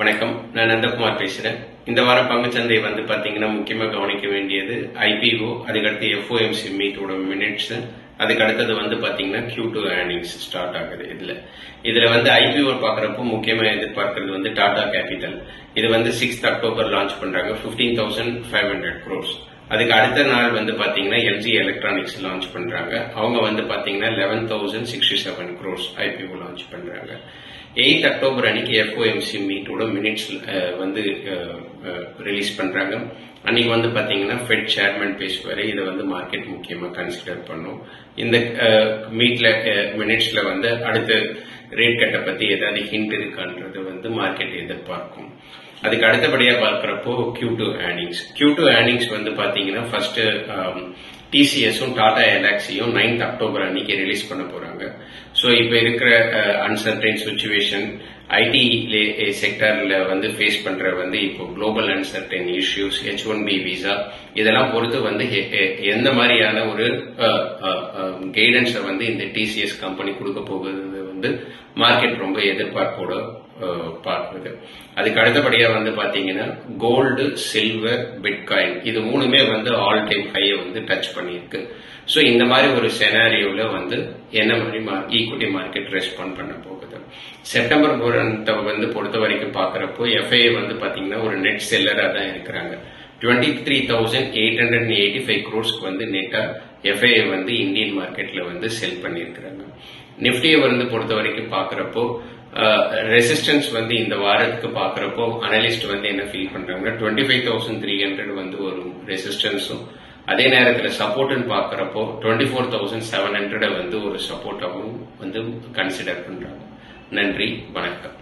வணக்கம். நான் நந்தகுமார் பேசுறேன். இந்த வாரம் பங்குச்சந்தை வந்து பாத்தீங்கன்னா முக்கியமா கவனிக்க வேண்டியது ஐபிஓ அதுக்கடுத்து எஃப்ஓஎம்சி மீட்டோட மினிட்ஸ் அதுக்கு அடுத்தது வந்து பாத்தீங்கன்னா கியூ டூ ஏர்னிங்ஸ் ஸ்டார்ட் ஆகுது இதுல. இதுல வந்து ஐபிஓ பாக்குறப்போ முக்கியமா எதிர்பார்க்கறது வந்து டாடா கேபிட்டல் இது வந்து சிக்ஸ்த் அக்டோபர் லான்ச் பண்றாங்க. Fifteen thousand five hundred crores அதுக்கு அடுத்த நாள் வந்து பாத்தீங்கன்னா எல்ஜி எலக்ட்ரானிக்ஸ் லான்ச் பண்றாங்க. அவங்க வந்து பாத்தீங்கன்னா eleven thousand sixty seven crores IPO launch பண்றாங்க. எயித் அக்டோபர் அன்னைக்கு எஃப்ஓஎம்சி மீட்டோட மினிட்ஸ் வந்து ரிலீஸ் பண்றாங்க. அன்னைக்கு வந்து பாத்தீங்கன்னா ஃபெட் சேர்மன் பேசுவாரு. இதை வந்து மார்க்கெட் முக்கியமா கன்சிடர் பண்ணும். இந்த மீட்ல மினிட்ஸ்ல வந்து அடுத்த ரேட் கட்டை பத்தி ஏதாவது ஹிண்ட் இருக்கான்றது வந்து மார்க்கெட் எதிர்பார்க்கும். அதுக்கு அடுத்தபடியா பார்க்குறப்போ Q two earnings Q two earnings வந்து பாத்தீங்கன்னா ஃபர்ஸ்ட் டிசிஎஸும் டாடா எலாக்ஸியும் நைன்த் அக்டோபர் அன்னைக்கு ரிலீஸ் பண்ண போறாங்க. ஸோ இப்போ இருக்கிற uh, அன்சர்டைன் சுச்சுவேஷன் ஐடி செக்டர்ல வந்து ஃபேஸ் பண்ற வந்து இப்போ global uncertain issues H one B visa இதெல்லாம் பொறுத்து வந்து எந்த மாதிரியான ஒரு கைடன்ஸை வந்து இந்த டிசிஎஸ் கம்பெனி கொடுக்க போகுது வந்து மார்க்கெட் ரொம்ப எதிர்பார்ப்போட பார்க்குது அதுக்கு அடுத்தபடியாக வந்து பார்த்தீங்கன்னா கோல்டு சில்வர் பிட்காயின் இது மூணுமே வந்து ஆல் டைம் ஹையை வந்து டச் பண்ணியிருக்கு. ஸோ இந்த மாதிரி ஒரு செனாரியோவில் வந்து என்ன மாதிரி ஈக்விட்டி மார்க்கெட் ரெஸ்பாண்ட் பண்ண போகுது. செப்டம்பர் புரண்டை வந்து பொறுத்த வரைக்கும் பார்க்குறப்போ எஃப்ஐஏ வந்து பார்த்தீங்கன்னா ஒரு நெட் செல்லராக தான் இருக்கிறாங்க. Twenty three thousand eight hundred eighty five க்ரோர்ஸ்க்கு வந்து நெட்டாக எஃப்ஐஏ வந்து இந்தியன் மார்க்கெட்டில் வந்து செல் பண்ணியிருக்கிறாங்க. நிஃப்டியை வந்து பொறுத்த வரைக்கும் பார்க்குறப்போ Uh, ரெசிஸ்டன்ஸ் வந்து இந்த வாரத்துக்கு பாக்குறப்போ அனலிஸ்ட் வந்து என்ன ஃபீல் பண்றாங்க? Twenty five thousand three hundred வந்து ஒரு ரெசிஸ்டன்ஸும் அதே நேரத்தில் சப்போர்ட்னு பாக்குறப்போ டுவெண்ட்டி ஃபோர் தௌசண்ட் செவன் ஹண்ட்ரடை வந்து ஒரு சப்போர்ட்டாகவும் வந்து கன்சிடர் பண்றாங்க. நன்றி வணக்கம்.